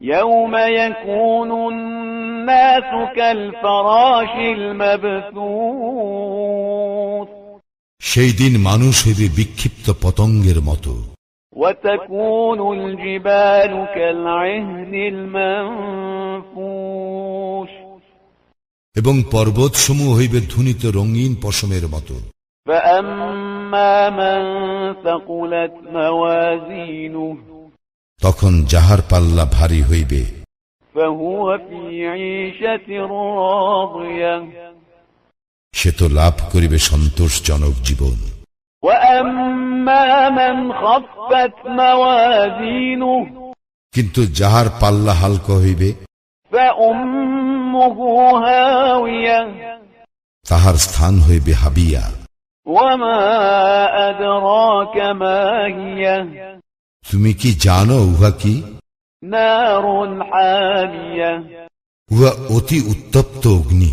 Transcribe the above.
يوم يكون الناس كالفراش المبثوث সেই দিন মানুষ হইবে বিক্ষিপ্ত পতঙ্গের মতো وتكون الجبال كالعهن المنفوش এবং পর্বতসমূহ হইবে ধুনিত রঙিন পশমের মতো فأما من ثقلت موازينه তখন যাহার পাল্লা ভারী হইবে। সে তো লাভ করিবে সন্তোষজনক জীবন। কিন্তু যাহার পাল্লা হালকা হইবে, তাহার স্থান হইবে হাবিয়া। ওয়া মা আদরাকা মা হিয়া। তুমি কি জানো উহা কি উহা অতি উত্তপ্ত অগ্নি